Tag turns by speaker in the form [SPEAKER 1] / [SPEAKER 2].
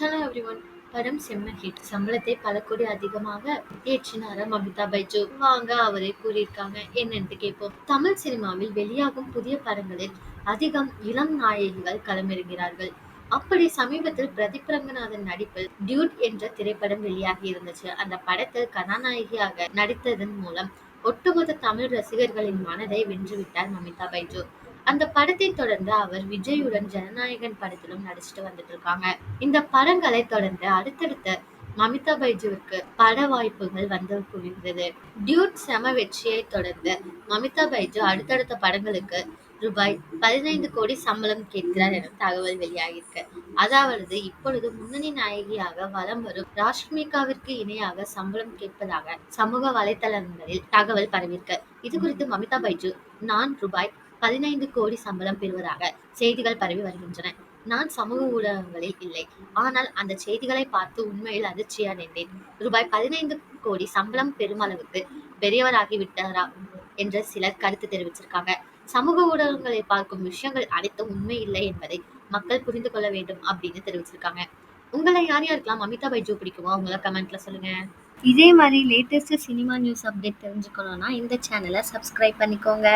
[SPEAKER 1] Hello everyone படம் செம்ம hit சம்பளத்தை பல கோடி அதிகமாக ஏற்றினாராம் அமிதாப் பைஜு வாங்க அவரே கூறியிருக்காங்க. என்னன்னு கேட்போம். தமிழ் சினிமாவில் வெளியாகும் புதிய படங்களில் அதிகம் இளம் நாயகிகள் களமிறங்கிறார்கள் அப்படி சமீபத்தில் பிரதீப் ரங்கநாதன் நடிப்பில் டியூட் என்ற திரைப்படம் வெளியாகி இருந்துச்சு. அந்த படத்தில் கதாநாயகியாக நடித்ததன் மூலம் ஒட்டுமொத்த தமிழ் ரசிகர்களின் மனதை வென்றுவிட்டார் மமிதா பைஜு அந்த படத்தை தொடர்ந்து அவர் விஜயுடன் ஜனநாயகன் படத்திலும் நடிச்சுட்டு வந்துட்டு இருக்காங்க. இந்த படங்களை தொடர்ந்து அடுத்தடுத்த மமிதா பைஜுவுக்கு பட வாய்ப்புகள் வந்து குவிந்தது. டியூட் செம வெற்றியை தொடர்ந்து மமிதா பைஜு அடுத்தடுத்த படங்களுக்கு ரூபாய் பதினைந்து கோடி சம்பளம் கேட்கிறார் என தகவல் வெளியாகியிருக்கு. அதாவது இப்பொழுது முன்னணி நாயகியாக வலம் வரும் ராஷ்மிகாவிற்கு இணையாக சம்பளம் கேட்பதாக சமூக வலைதளங்களில் தகவல் பரவியிருக்கு. இது குறித்து மமிதா பைஜு நான் ரூபாய் பதினைந்து கோடி சம்பளம் பெறுவதாக செய்திகள் பரவி வருகின்றன. நான் சமூக ஊடகங்களில் இல்லை. ஆனால் அந்த செய்திகளை பார்த்து உண்மையில் அதிர்ச்சியடைந்தேன் ரூபாய் பதினைந்து கோடி சம்பளம் பெறும் அளவுக்கு பெரியவராகி விட்டாரா என்ற சிலர் கருத்து தெரிவிச்சிருக்காங்க. சமூக ஊடகங்களை பார்க்கும் விஷயங்கள் அனைத்தும் உண்மை இல்லை என்பதை மக்கள் புரிந்து கொள்ள வேண்டும் அப்படின்னு தெரிவிச்சிருக்காங்க. உங்களை யார் யாருக்கெல்லாம் அமிதா பைஜு பிடிக்குமோ அவங்கள கமெண்ட்ல சொல்லுங்க. இதே மாதிரி லேட்டஸ்ட் சினிமா நியூஸ் அப்டேட் தெரிஞ்சுக்கணும்னா இந்த சேனலை சப்ஸ்கிரைப் பண்ணிக்கோங்க.